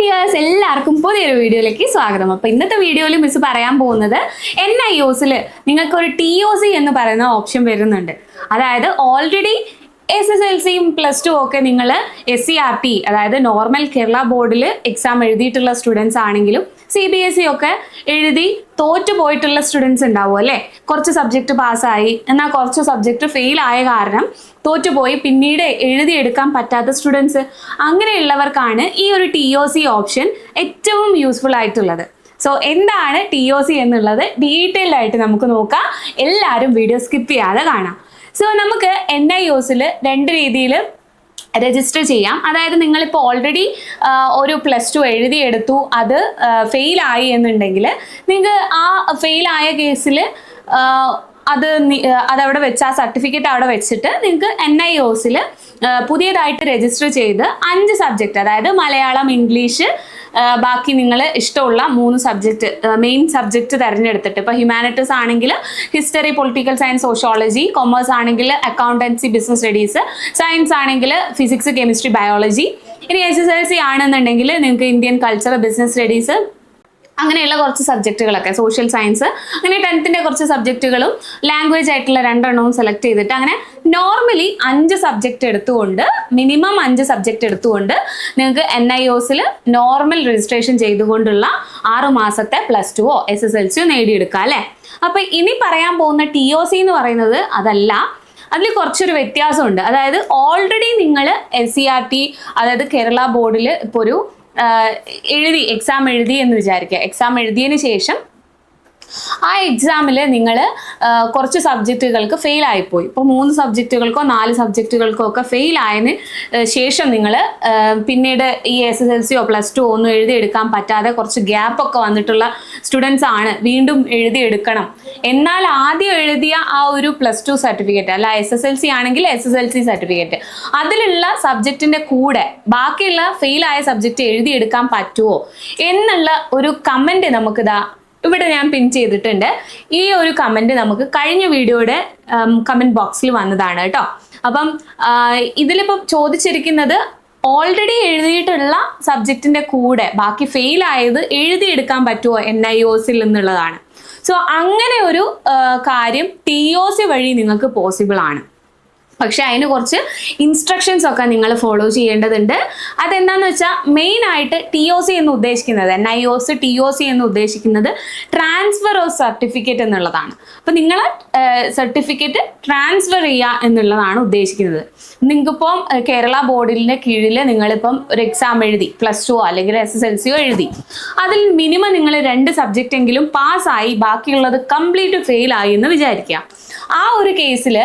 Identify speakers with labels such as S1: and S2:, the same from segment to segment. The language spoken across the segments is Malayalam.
S1: ഡിയേഴ്സ് എല്ലാവർക്കും പുതിയൊരു വീഡിയോയിലേക്ക് സ്വാഗതം. അപ്പോൾ ഇന്നത്തെ വീഡിയോയിൽ മിസ് പറയാൻ പോകുന്നത് എൻ ഐ ഒസിൽ നിങ്ങൾക്ക് ഒരു ടി ഒ സി എന്ന് പറയുന്ന ഓപ്ഷൻ വരുന്നുണ്ട്. അതായത് ഓൾറെഡി എസ് എസ് എൽ സിയും പ്ലസ് ടു ഒക്കെ നിങ്ങൾ എസ് സി ആർ ടി അതായത് നോർമൽ കേരള ബോർഡിൽ എക്സാം എഴുതിയിട്ടുള്ള സ്റ്റുഡൻസ് ആണെങ്കിലും സി ബി എസ് ഇ ഒക്കെ എഴുതി തോറ്റു പോയിട്ടുള്ള സ്റ്റുഡൻസ് ഉണ്ടാവും അല്ലേ? കുറച്ച് സബ്ജക്റ്റ് പാസ്സായി എന്നാൽ കുറച്ച് സബ്ജക്റ്റ് ഫെയിൽ ആയ കാരണം തോറ്റുപോയി പിന്നീട് എഴുതിയെടുക്കാൻ പറ്റാത്ത സ്റ്റുഡൻസ് അങ്ങനെയുള്ളവർക്കാണ് ഈ ഒരു ടി ഒ സി ഓപ്ഷൻ ഏറ്റവും യൂസ്ഫുൾ ആയിട്ടുള്ളത്. സോ എന്താണ് ടി ഒ സി എന്നുള്ളത് ഡീറ്റെയിൽഡ് ആയിട്ട് നമുക്ക് നോക്കാം. എല്ലാവരും വീഡിയോ സ്കിപ്പ് ചെയ്യാതെ കാണാം. സോ നമുക്ക് എൻ ഐ ഒസിൽ രണ്ട് രീതിയിൽ രജിസ്റ്റർ ചെയ്യാം. അതായത് നിങ്ങളിപ്പോൾ ഓൾറെഡി ഒരു പ്ലസ് ടു എഴുതിയെടുത്തു. അത് ഫെയിൽ ആയി എന്നുണ്ടെങ്കിൽ നിങ്ങൾക്ക് ആ ഫെയിൽ ആയ കേസിൽ അത് അതവിടെ വെച്ച് ആ സർട്ടിഫിക്കറ്റ് അവിടെ വെച്ചിട്ട് നിങ്ങൾക്ക് എൻ ഐ ഒസിൽ പുതിയതായിട്ട് രജിസ്റ്റർ ചെയ്ത് അഞ്ച് സബ്ജക്റ്റ് അതായത് മലയാളം ഇംഗ്ലീഷ് ബാക്കി നിങ്ങൾ ഇഷ്ടമുള്ള മൂന്ന് സബ്ജക്റ്റ് മെയിൻ സബ്ജക്റ്റ് തിരഞ്ഞെടുത്തിട്ട്. ഇപ്പോൾ ഹ്യൂമാനിറ്റീസ് ആണെങ്കിൽ history political science sociology commerce ആണെങ്കിൽ അക്കൗണ്ടൻസി ബിസിനസ് സ്റ്റഡീസ് സയൻസ് ആണെങ്കിൽ ഫിസിക്സ് കെമിസ്ട്രി ബയോളജി ഇനി എസ് എസ് എൽ സി ആണെന്നുണ്ടെങ്കിൽ നിങ്ങൾക്ക് ഇന്ത്യൻ കൾച്ചർ ബിസിനസ് സ്റ്റഡീസ് അങ്ങനെയുള്ള കുറച്ച് സബ്ജക്റ്റുകളൊക്കെ സോഷ്യൽ സയൻസ് അങ്ങനെ ടെൻത്തിന്റെ കുറച്ച് സബ്ജക്റ്റുകളും ലാംഗ്വേജ് ആയിട്ടുള്ള രണ്ടെണ്ണവും സെലക്ട് ചെയ്തിട്ട് അങ്ങനെ നോർമലി അഞ്ച് സബ്ജക്റ്റ് എടുത്തുകൊണ്ട് മിനിമം അഞ്ച് സബ്ജക്റ്റ് എടുത്തുകൊണ്ട് നിങ്ങൾക്ക് എൻ ഐ ഒസിൽ നോർമൽ രജിസ്ട്രേഷൻ ചെയ്തുകൊണ്ടുള്ള ആറ് മാസത്തെ പ്ലസ് ടുവോ എസ് എസ് എൽ സിയോ നേടിയെടുക്കാം അല്ലേ? അപ്പോൾ ഇനി പറയാൻ പോകുന്ന ടി ഒ സി എന്ന് പറയുന്നത് അതല്ല അതിൽ കുറച്ചൊരു വ്യത്യാസമുണ്ട്. അതായത് ഓൾറെഡി നിങ്ങൾ എസ് സി ആർ ടി അതായത് കേരള ബോർഡിൽ ഇപ്പോൾ ഒരു എഴുതി എക്സാം എഴുതി എന്ന് വിചാരിക്കുക. എക്സാം എഴുതിയതിന് ശേഷം ആ എക്സാമിൽ നിങ്ങൾ കുറച്ച് സബ്ജക്റ്റുകൾക്ക് ഫെയിൽ ആയിപ്പോയി. ഇപ്പോൾ മൂന്ന് സബ്ജക്റ്റുകൾക്കോ നാല് സബ്ജക്റ്റുകൾക്കോ ഒക്കെ ഫെയിൽ ആയതിന് ശേഷം നിങ്ങൾ പിന്നീട് ഈ എസ് എസ് എൽ സിയോ പ്ലസ് ടു ഒന്നും എഴുതിയെടുക്കാൻ പറ്റാതെ കുറച്ച് ഗ്യാപ്പ് ഒക്കെ വന്നിട്ടുള്ള സ്റ്റുഡൻസ് ആണ് വീണ്ടും എഴുതിയെടുക്കണം. എന്നാൽ ആദ്യം എഴുതിയ ആ ഒരു പ്ലസ് ടു സർട്ടിഫിക്കറ്റ് അല്ല എസ് എസ് എൽ സി ആണെങ്കിൽ S S L C certificate അതിലുള്ള സബ്ജക്റ്റിന്റെ കൂടെ ബാക്കിയുള്ള ഫെയിൽ ആയ സബ്ജക്റ്റ് എഴുതിയെടുക്കാൻ പറ്റുമോ എന്നുള്ള ഒരു കമന്റ് നമുക്കിതാ ഇവിടെ ഞാൻ പിൻ ചെയ്തിട്ടുണ്ട്. ഈ ഒരു കമന്റ് നമുക്ക് കഴിഞ്ഞ വീഡിയോയുടെ കമന്റ് ബോക്സിൽ വന്നതാണ് കേട്ടോ. അപ്പം ഇതിലിപ്പം ചോദിച്ചിരിക്കുന്നത് ഓൾറെഡി എഴുതിയിട്ടുള്ള സബ്ജക്റ്റിന്റെ കൂടെ ബാക്കി ഫെയിൽ ആയത് എഴുതിയെടുക്കാൻ പറ്റുമോ എൻ ഐ ഒസിൽ എന്നുള്ളതാണ്. സോ അങ്ങനെ ഒരു കാര്യം ടി ഒ സി വഴി നിങ്ങൾക്ക് പോസിബിൾ ആണ്. പക്ഷെ അതിന് കുറച്ച് ഇൻസ്ട്രക്ഷൻസ് ഒക്കെ നിങ്ങൾ ഫോളോ ചെയ്യേണ്ടതുണ്ട്. അതെന്താന്ന് വെച്ചാൽ മെയിൻ ആയിട്ട് ടി ഒ സി എന്ന് ഉദ്ദേശിക്കുന്നത് N I O S T O C എന്ന് ഉദ്ദേശിക്കുന്നത് ട്രാൻസ്ഫർ ഓഫ് സർട്ടിഫിക്കറ്റ് എന്നുള്ളതാണ്. അപ്പം നിങ്ങൾ സർട്ടിഫിക്കറ്റ് ട്രാൻസ്ഫർ ചെയ്യുക എന്നുള്ളതാണ് ഉദ്ദേശിക്കുന്നത്. നിങ്ങൾക്കിപ്പം കേരള ബോർഡിന്റെ കീഴിൽ നിങ്ങളിപ്പം ഒരു എക്സാം എഴുതി പ്ലസ് ടു അല്ലെങ്കിൽ എസ് എസ് എൽ സിയോ എഴുതി. അതിൽ മിനിമം നിങ്ങൾ രണ്ട് സബ്ജക്റ്റ് എങ്കിലും പാസ്സായി ബാക്കിയുള്ളത് കംപ്ലീറ്റ് ഫെയിൽ ആയി എന്ന് വിചാരിക്കുക. ആ ഒരു കേസിൽ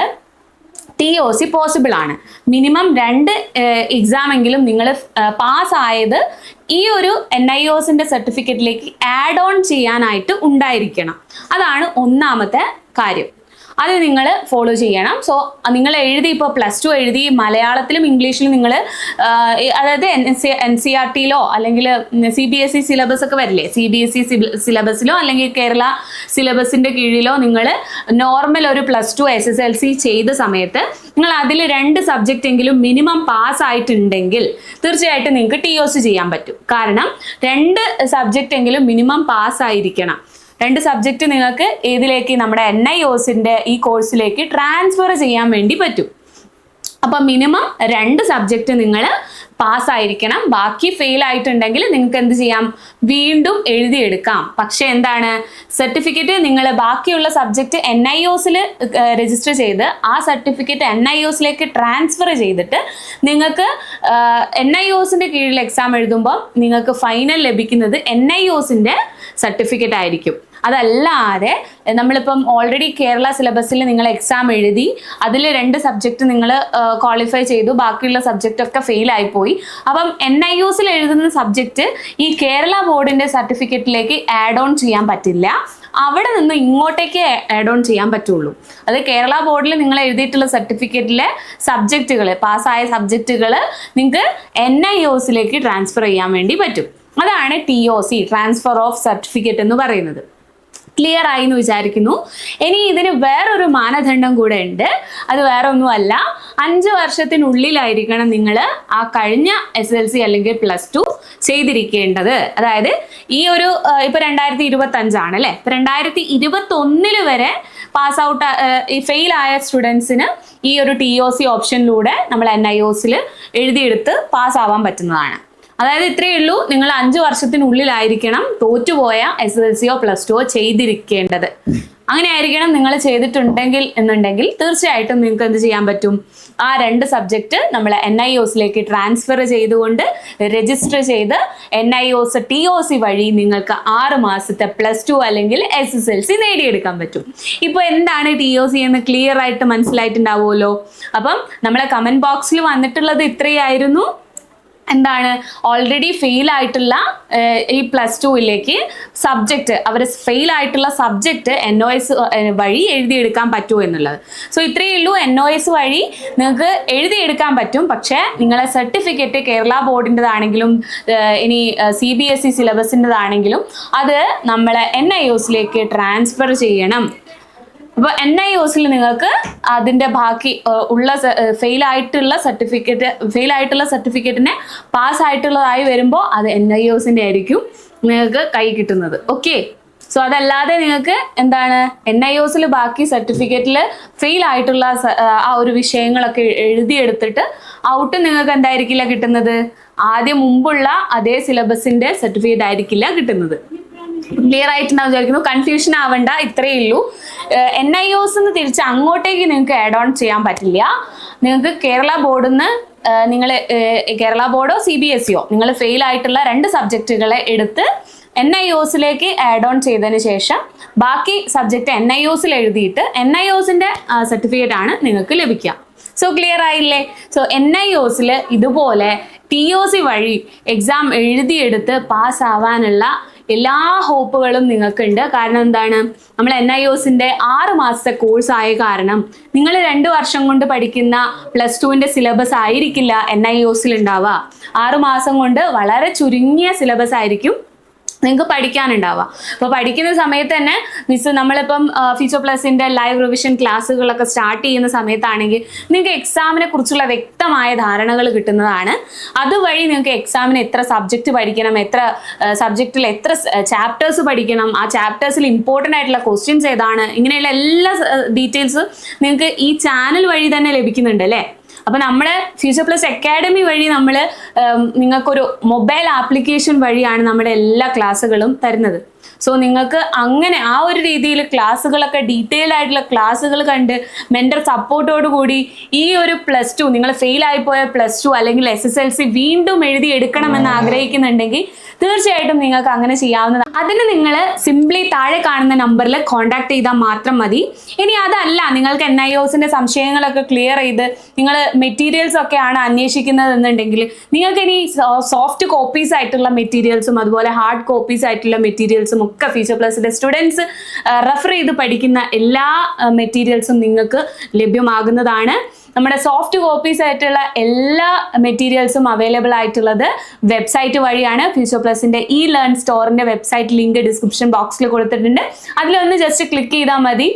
S1: ടി ഒ സി പോസിബിൾ ആണ്. മിനിമം രണ്ട് എക്സാം എങ്കിലും നിങ്ങൾ പാസ്സായത് ഈ ഒരു എൻ ഐ ഒസിന്റെ സർട്ടിഫിക്കറ്റിലേക്ക് ആഡ് ഓൺ ചെയ്യാനായിട്ട് ഉണ്ടായിരിക്കണം. അതാണ് ഒന്നാമത്തെ കാര്യം. അത് നിങ്ങൾ ഫോളോ ചെയ്യണം. സോ നിങ്ങൾ എഴുതി ഇപ്പോൾ പ്ലസ് ടു എഴുതി മലയാളത്തിലും ഇംഗ്ലീഷിലും നിങ്ങൾ അതായത് എൻ സി ആർ ടിയിലോ അല്ലെങ്കിൽ C B S E syllabus ഒക്കെ വരില്ലേ? സി ബി എസ് ഇ സിലബസിലോ അല്ലെങ്കിൽ കേരള സിലബസിന്റെ കീഴിലോ നിങ്ങൾ നോർമൽ ഒരു plus two S S L C ചെയ്ത സമയത്ത് നിങ്ങൾ അതിൽ രണ്ട് സബ്ജക്റ്റ് എങ്കിലും മിനിമം പാസ് ആയിട്ടുണ്ടെങ്കിൽ തീർച്ചയായിട്ടും നിങ്ങൾക്ക് ടി ഒ സി ചെയ്യാൻ പറ്റും. കാരണം രണ്ട് സബ്ജക്റ്റ് എങ്കിലും മിനിമം പാസ് ആയിരിക്കണം. രണ്ട് സബ്ജക്റ്റ് നിങ്ങൾക്ക് ഏതിലേക്ക് നമ്മുടെ എൻ ഐ ഒസിന്റെ ഈ കോഴ്സിലേക്ക് ട്രാൻസ്ഫർ ചെയ്യാൻ വേണ്ടി പറ്റും. അപ്പം മിനിമം രണ്ട് സബ്ജക്റ്റ് നിങ്ങൾ പാസ്സായിരിക്കണം ബാക്കി ഫെയിൽ ആയിട്ടുണ്ടെങ്കിൽ നിങ്ങൾക്ക് എന്ത് ചെയ്യാം? വീണ്ടും എഴുതിയെടുക്കാം. പക്ഷേ എന്താണ്? സർട്ടിഫിക്കറ്റ് നിങ്ങൾ ബാക്കിയുള്ള സബ്ജക്റ്റ് എൻ ഐ ഒസിൽ രജിസ്റ്റർ ചെയ്ത് ആ സർട്ടിഫിക്കറ്റ് എൻ ഐ ഒസിലേക്ക് ട്രാൻസ്ഫർ ചെയ്തിട്ട് നിങ്ങൾക്ക് എൻ ഐ ഒസിന്റെ കീഴിൽ എക്സാം എഴുതുമ്പോൾ നിങ്ങൾക്ക് ഫൈനൽ ലഭിക്കുന്നത് എൻ ഐ ഒസിന്റെ സർട്ടിഫിക്കറ്റ് ആയിരിക്കും. അതല്ലാതെ നമ്മളിപ്പം ഓൾറെഡി കേരള സിലബസിൽ നിങ്ങൾ എക്സാം എഴുതി അതിൽ രണ്ട് സബ്ജക്റ്റ് നിങ്ങൾ ക്വാളിഫൈ ചെയ്തു ബാക്കിയുള്ള സബ്ജക്റ്റ് ഒക്കെ ഫെയിൽ ആയിപ്പോയി. അപ്പം എൻ ഐ യുസിൽ എഴുതുന്ന സബ്ജക്റ്റ് ഈ കേരള ബോർഡിന്റെ സർട്ടിഫിക്കറ്റിലേക്ക് ആഡ് ഓൺ ചെയ്യാൻ പറ്റില്ല. അവിടെ നിന്ന് ഇങ്ങോട്ടേക്ക് ആഡ് ഓൺ ചെയ്യാൻ പറ്റുള്ളൂ. അത് കേരള ബോർഡിൽ നിങ്ങൾ എഴുതിയിട്ടുള്ള സർട്ടിഫിക്കറ്റിലെ സബ്ജക്റ്റുകൾ പാസ്സായ സബ്ജക്റ്റുകൾ നിങ്ങൾക്ക് എൻ ഐ ഒസിലേക്ക് ട്രാൻസ്ഫർ ചെയ്യാൻ വേണ്ടി പറ്റും. അതാണ് T O C transfer of certificate എന്ന് പറയുന്നത്. ക്ലിയർ ആയി എന്ന് വിചാരിക്കുന്നു. ഇനി ഇതിന് വേറൊരു മാനദണ്ഡം കൂടെ ഉണ്ട്. അത് വേറെ ഒന്നുമല്ല അഞ്ച് വർഷത്തിനുള്ളിലായിരിക്കണം നിങ്ങൾ ആ കഴിഞ്ഞ എസ് എൽ സി അല്ലെങ്കിൽ പ്ലസ് ടു ചെയ്തിരിക്കേണ്ടത്. അതായത് ഈ ഒരു ഇപ്പൊ രണ്ടായിരത്തി ഇരുപത്തി അഞ്ചാണ് അല്ലെ? ഇപ്പൊ രണ്ടായിരത്തി ഇരുപത്തി ഒന്നിൽ വരെ പാസ് ഔട്ട് ഫെയിൽ ആയ സ്റ്റുഡൻസിന് ഈ ഒരു ടി ഒ സി ഓപ്ഷനിലൂടെ നമ്മൾ എൻ ഐ ഒസിൽ എഴുതിയെടുത്ത് പാസ് ആവാൻ പറ്റുന്നതാണ്. അതായത് ഇത്രയേ ഉള്ളൂ. നിങ്ങൾ അഞ്ച് വർഷത്തിനുള്ളിലായിരിക്കണം തോറ്റുപോയ എസ് എൽ സിയോ പ്ലസ് ടുവോ ചെയ്തിരിക്കേണ്ടത്. അങ്ങനെ ആയിരിക്കണം നിങ്ങൾ ചെയ്തിട്ടുണ്ടെങ്കിൽ എന്നുണ്ടെങ്കിൽ തീർച്ചയായിട്ടും നിങ്ങൾക്ക് എന്ത് ചെയ്യാൻ പറ്റും? ആ രണ്ട് സബ്ജക്റ്റ് നമ്മൾ എൻ ഐ ഒസിലേക്ക് ട്രാൻസ്ഫർ ചെയ്തുകൊണ്ട് രജിസ്റ്റർ ചെയ്ത് N I O S T O C വഴി നിങ്ങൾക്ക് ആറ് മാസത്തെ പ്ലസ് ടു അല്ലെങ്കിൽ എസ് എസ് എൽ സി നേടിയെടുക്കാൻ പറ്റും. ഇപ്പോൾ എന്താണ് ടി ഒ സി എന്ന് ക്ലിയർ ആയിട്ട് മനസ്സിലായിട്ടുണ്ടാവുമല്ലോ? അപ്പം നമ്മളെ കമന്റ് ബോക്സിൽ വന്നിട്ടുള്ളത് ഇത്രയായിരുന്നു. എന്താണ് ഓൾറെഡി ഫെയിൽ ആയിട്ടുള്ള ഈ പ്ലസ് ടുവിലേക്ക് സബ്ജക്റ്റ് അവർ ഫെയിൽ ആയിട്ടുള്ള സബ്ജക്റ്റ് എൻ ഒ എസ് വഴി എഴുതിയെടുക്കാൻ പറ്റുമോ എന്നുള്ളത്. സോ ഇത്രയേ ഉള്ളൂ എൻ ഒ എസ് വഴി നിങ്ങൾക്ക് എഴുതിയെടുക്കാൻ പറ്റും. പക്ഷേ നിങ്ങളെ സർട്ടിഫിക്കറ്റ് കേരള ബോർഡിന്റെതാണെങ്കിലും ഇനി സി ബി എസ് ഇ സിലബസിന്റെതാണെങ്കിലും അത് നമ്മളെ എൻ ഐ ഒസിലേക്ക് ട്രാൻസ്ഫർ ചെയ്യണം. അപ്പോൾ എൻ ഐ ഒസിൽ നിങ്ങൾക്ക് അതിന്റെ ബാക്കി ഉള്ള ഫെയിൽ ആയിട്ടുള്ള സർട്ടിഫിക്കറ്റ് ഫെയിൽ ആയിട്ടുള്ള സർട്ടിഫിക്കറ്റിനെ പാസ് ആയിട്ടുള്ളതായി വരുമ്പോൾ അത് എൻ ഐ ഒസിന്റെ ആയിരിക്കും നിങ്ങൾക്ക് കൈ കിട്ടുന്നത്. ഓക്കെ സോ അതല്ലാതെ നിങ്ങൾക്ക് എന്താണ് എൻ ഐ ഒസിൽ ബാക്കി സർട്ടിഫിക്കറ്റിൽ ഫെയിൽ ആയിട്ടുള്ള ആ ഒരു വിഷയങ്ങളൊക്കെ എഴുതിയെടുത്തിട്ട് ഔട്ട് നിങ്ങൾക്ക് എന്തായിരിക്കില്ല കിട്ടുന്നത്? ആദ്യം മുമ്പുള്ള അതേ സിലബസിന്റെ സർട്ടിഫിക്കറ്റ് ആയിരിക്കില്ല കിട്ടുന്നത്. ക്ലിയർ ആയിട്ടുണ്ടാവും വിചാരിക്കുന്നു. കൺഫ്യൂഷൻ ആവണ്ട ഇത്രയേ ഉള്ളൂ. എൻ ഐ ഒസ് എന്ന് തിരിച്ച് അങ്ങോട്ടേക്ക് നിങ്ങൾക്ക് ആഡ് ഓൺ ചെയ്യാൻ പറ്റില്ല. നിങ്ങൾക്ക് കേരള ബോർഡിൽ നിന്ന് നിങ്ങൾ കേരള ബോർഡോ സി ബി എസ് ഇയോ നിങ്ങൾ ഫെയിൽ ആയിട്ടുള്ള രണ്ട് സബ്ജക്റ്റുകളെ എടുത്ത് എൻ ഐ ഒസിലേക്ക് ആഡ് ഓൺ ചെയ്തതിന് ശേഷം ബാക്കി സബ്ജക്റ്റ് എൻ ഐ ഒസിൽ എഴുതിയിട്ട് എൻ ഐ ഒസിന്റെ സർട്ടിഫിക്കറ്റ് ആണ് നിങ്ങൾക്ക് ലഭിക്കുക. സോ ക്ലിയർ ആയില്ലേ? സോ എൻ ഐ ഒസിൽ ഇതുപോലെ ടി ഒ സി വഴി എക്സാം എഴുതിയെടുത്ത് പാസ് ആവാനുള്ള എല്ലാ ഹോപ്പുകളും നിങ്ങൾക്കുണ്ട്. കാരണം എന്താണ്? നമ്മൾ എൻ ഐ ഒസിന്റെ ആറ് മാസത്തെ കോഴ്സ് ആയ കാരണം നിങ്ങൾ രണ്ട് വർഷം കൊണ്ട് പഠിക്കുന്ന പ്ലസ് ടുവിന്റെ സിലബസ് ആയിരിക്കില്ല എൻ ഐ ഒസിൽ ഉണ്ടാവുക. ആറ് മാസം കൊണ്ട് വളരെ ചുരുങ്ങിയ സിലബസ് ആയിരിക്കും നിങ്ങൾക്ക് പഠിക്കാനുണ്ടാവാം അപ്പോൾ പഠിക്കുന്ന സമയത്ത് തന്നെ മിസ് നമ്മളിപ്പം ഫീച്ചർ പ്ലസിന്റെ ലൈവ് റിവിഷൻ ക്ലാസ്സുകളൊക്കെ സ്റ്റാർട്ട് ചെയ്യുന്ന സമയത്താണെങ്കിൽ നിങ്ങൾക്ക് എക്സാമിനെ കുറിച്ചുള്ള വ്യക്തമായ ധാരണകൾ കിട്ടുന്നതാണ്. അതുവഴി നിങ്ങൾക്ക് എക്സാമിന് എത്ര സബ്ജക്റ്റ് പഠിക്കണം എത്ര സബ്ജക്റ്റിൽ എത്ര ചാപ്റ്റേഴ്സ് പഠിക്കണം ആ ചാപ്റ്റേഴ്സിൽ ഇമ്പോർട്ടന്റ് ആയിട്ടുള്ള ക്വസ്റ്റ്യൻസ് ഏതാണ് ഇങ്ങനെയുള്ള എല്ലാ ഡീറ്റെയിൽസ് നിങ്ങൾക്ക് ഈ ചാനൽ വഴി തന്നെ ലഭിക്കുന്നുണ്ട് അല്ലേ? അപ്പൊ നമ്മുടെ ഫ്യൂച്ചർ പ്ലസ് അക്കാഡമി വഴി നമ്മൾ നിങ്ങൾക്കൊരു മൊബൈൽ ആപ്ലിക്കേഷൻ വഴിയാണ് നമ്മുടെ എല്ലാ ക്ലാസ്സുകളും തരുന്നത്. സോ നിങ്ങൾക്ക് അങ്ങനെ ആ ഒരു രീതിയിൽ ക്ലാസ്സുകളൊക്കെ ഡീറ്റെയിൽഡ് ആയിട്ടുള്ള ക്ലാസ്സുകൾ കണ്ട് മെന്റർ സപ്പോർട്ടോട് കൂടി ഈ ഒരു പ്ലസ് ടു നിങ്ങൾ ഫെയിൽ ആയിപ്പോയ പ്ലസ് ടു അല്ലെങ്കിൽ എസ് എസ് എൽ സി വീണ്ടും എഴുതി എടുക്കണമെന്ന് ആഗ്രഹിക്കുന്നുണ്ടെങ്കിൽ തീർച്ചയായിട്ടും നിങ്ങൾക്ക് അങ്ങനെ ചെയ്യാവുന്നതാണ്. അതിന് നിങ്ങൾ സിംപ്ലി താഴെ കാണുന്ന നമ്പറിൽ കോൺടാക്ട് ചെയ്താൽ മാത്രം മതി. ഇനി അതല്ല നിങ്ങൾക്ക് എൻ ഐ ഒസിന്റെ സംശയങ്ങളൊക്കെ ക്ലിയർ ചെയ്ത് നിങ്ങൾ മെറ്റീരിയൽസ് ഒക്കെയാണ് അന്വേഷിക്കുന്നത് എന്നുണ്ടെങ്കിൽ നിങ്ങൾക്ക് ഇനി സോഫ്റ്റ് കോപ്പീസ് ആയിട്ടുള്ള മെറ്റീരിയൽസും അതുപോലെ ഹാർഡ് കോപ്പീസ് ആയിട്ടുള്ള മെറ്റീരിയൽസും ഒക്കെ ഫീച്ചർ പ്ലസിന്റെ സ്റ്റുഡൻസ് റെഫർ ചെയ്ത് പഠിക്കുന്ന എല്ലാ മെറ്റീരിയൽസും നിങ്ങൾക്ക് ലഭ്യമാകുന്നതാണ്. നമ്മുടെ സോഫ്റ്റ് കോപ്പീസ് ആയിട്ടുള്ള എല്ലാ മെറ്റീരിയൽസും അവൈലബിൾ ആയിട്ടുള്ളത് വെബ്സൈറ്റ് വഴിയാണ്. ഫ്യൂച്ചർ പ്ലസിന്റെ ഇ ലേൺ സ്റ്റോറിന്റെ വെബ്സൈറ്റ് ലിങ്ക് ഡിസ്ക്രിപ്ഷൻ ബോക്സിൽ കൊടുത്തിട്ടുണ്ട്. അതിലൊന്ന് ജസ്റ്റ് ക്ലിക്ക് ചെയ്താൽ മതി.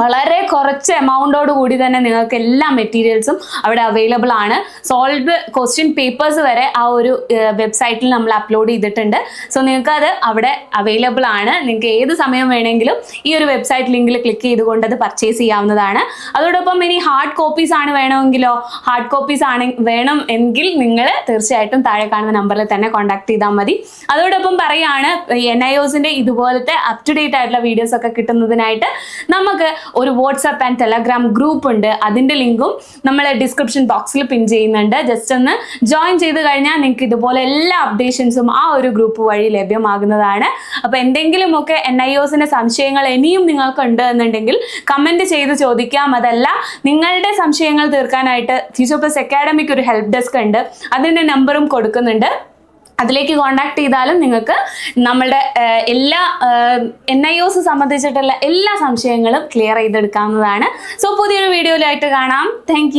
S1: വളരെ കുറച്ച് എമൗണ്ടോട് കൂടി തന്നെ നിങ്ങൾക്ക് എല്ലാ മെറ്റീരിയൽസും അവിടെ അവൈലബിൾ ആണ്. സോൾവ് ക്വസ്റ്റ്യൻ പേപ്പേഴ്സ് വരെ ആ ഒരു വെബ്സൈറ്റിൽ നമ്മൾ അപ്ലോഡ് ചെയ്തിട്ടുണ്ട്. സോ നിങ്ങൾക്ക് അത് അവിടെ അവൈലബിൾ ആണ്. നിങ്ങൾക്ക് ഏത് സമയം വേണമെങ്കിലും ഈ ഒരു വെബ്സൈറ്റ് ലിങ്കിൽ ക്ലിക്ക് ചെയ്തുകൊണ്ട് അത് പർച്ചേസ് ചെയ്യാവുന്നതാണ്. അതോടൊപ്പം ഇനി ഹാർഡ് കോപ്പീസ് ആണ് വേണമെങ്കിലോ? ഹാർഡ് കോപ്പീസ് ആണ് വേണം എങ്കിൽ നിങ്ങൾ തീർച്ചയായിട്ടും താഴെ കാണുന്ന നമ്പറിൽ തന്നെ കോൺടാക്ട് ചെയ്താൽ മതി. അതോടൊപ്പം പറയുകയാണ് എൻ ഐ ഒസിന്റെ ഇതുപോലത്തെ അപ് ടു ഡേറ്റ് ആയിട്ടുള്ള വീഡിയോസ് ഒക്കെ കിട്ടുന്നതിനായിട്ട് നമുക്ക് ഒരു വാട്സാപ്പ് ആൻഡ് ടെലഗ്രാം ഗ്രൂപ്പ് ഉണ്ട്. അതിന്റെ ലിങ്കും നമ്മൾ ഡിസ്ക്രിപ്ഷൻ ബോക്സിൽ പിൻ ചെയ്യുന്നുണ്ട്. ജസ്റ്റ് ഒന്ന് ജോയിൻ ചെയ്ത് കഴിഞ്ഞാൽ നിങ്ങൾക്ക് ഇതുപോലെ എല്ലാ അപ്ഡേഷൻസും ആ ഒരു ഗ്രൂപ്പ് വഴി ലഭ്യമാകുന്നതാണ്. അപ്പോൾ എന്തെങ്കിലുമൊക്കെ എൻ ഐ ഒസിന്റെ സംശയങ്ങൾ ഇനിയും നിങ്ങൾക്ക് ഉണ്ട് എന്നുണ്ടെങ്കിൽ കമന്റ് ചെയ്ത് ചോദിക്കാം. അതല്ല നിങ്ങളുടെ സംശയങ്ങൾ തീർക്കാനായിട്ട് പ്ലസ് അക്കാഡമിക്ക് ഒരു ഹെൽപ്പ് ഡെസ്ക് ഉണ്ട്. അതിന്റെ നമ്പറും കൊടുക്കുന്നുണ്ട്. അതിലേക്ക് കോൺടാക്ട് ചെയ്താലും നിങ്ങൾക്ക് നമ്മളുടെ എല്ലാ എൻ ഐ ഒസ് സംബന്ധിച്ചിട്ടുള്ള എല്ലാ സംശയങ്ങളും ക്ലിയർ ചെയ്തെടുക്കാവുന്നതാണ്. സോ പുതിയൊരു വീഡിയോയിലായിട്ട് കാണാം. താങ്ക്